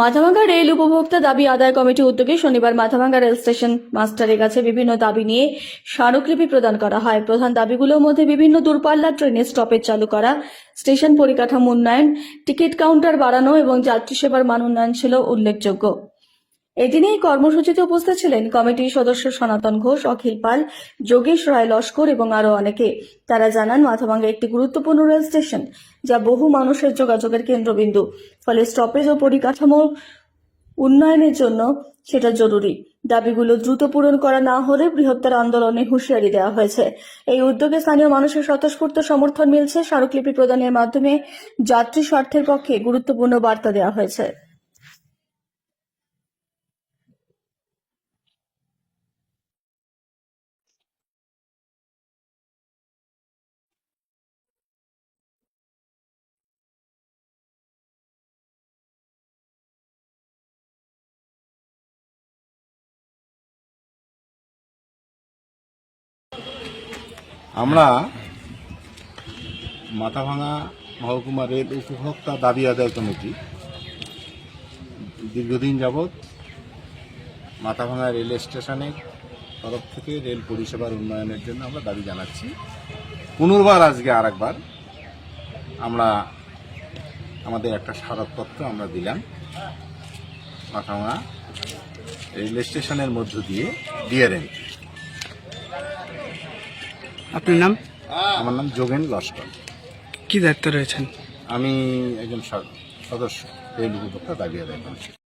Mathabhanga rail উপভোক্তা দাবি আদায় কমিটি উদ্যোগে শনিবার মাথাভাঙ্গা রেল স্টেশন মাস্টারের কাছে বিভিন্ন দাবি নিয়ে স্মারকলিপি প্রদান করা হয়। প্রধান দাবিগুলোর মধ্যে বিভিন্ন দূরপাল্লার ট্রেনে স্টপেজ চালু করা, স্টেশন পরিকাঠামো উন্নয়ন, টিকিট কাউন্টার বাড়ানো এবং যাত্রী সেবার মান উন্নয়ন ছিল উল্লেখযোগ্য। এদিনে এই কর্মসূচিতে উপস্থিত ছিলেন কমিটির সদস্য সনাতন ঘোষ, অখিল পাল, যোগেশ রায় লস্কর এবং আরও অনেকে। তারা জানান, মাথাভাঙ্গা একটি গুরুত্বপূর্ণ রেল স্টেশন, যা বহু মানুষের যোগাযোগের কেন্দ্রবিন্দু। ফলে স্টপেজ ও পরিকাঠামো উন্নয়নের জন্য সেটা জরুরি। দাবিগুলো দ্রুত পূরণ করা না হলে বৃহত্তর আন্দোলনে হুঁশিয়ারি দেওয়া হয়েছে। এই উদ্যোগে স্থানীয় মানুষের স্বতঃস্ফূর্ত সমর্থন মিলছে স্মারকলিপি প্রদানের মাধ্যমে যাত্রী স্বার্থের পক্ষে গুরুত্বপূর্ণ বার্তা দেওয়া হয়েছে। আমরা মাথাভাঙা মহকুমা রেল উপভোক্তা দাবি আদায় কমিটি দীর্ঘদিন যাবৎ মাথাভাঙা রেল স্টেশনের তরফ থেকে রেল পরিষেবার উন্নয়নের জন্য আমরা দাবি জানাচ্ছি। পুনর্বার আজকে আর একবার আমরা আমাদের একটা স্মারকপত্র আমরা দিলাম মাথাভাঙা রেল স্টেশনের মধ্য দিয়ে ডিআরএম আপনার নাম? আমার নাম যোগেন লস্কর। কি দায়িত্ব রয়েছেন? আমি একজন সদ- সদস্য এই দাবি আদায় করছি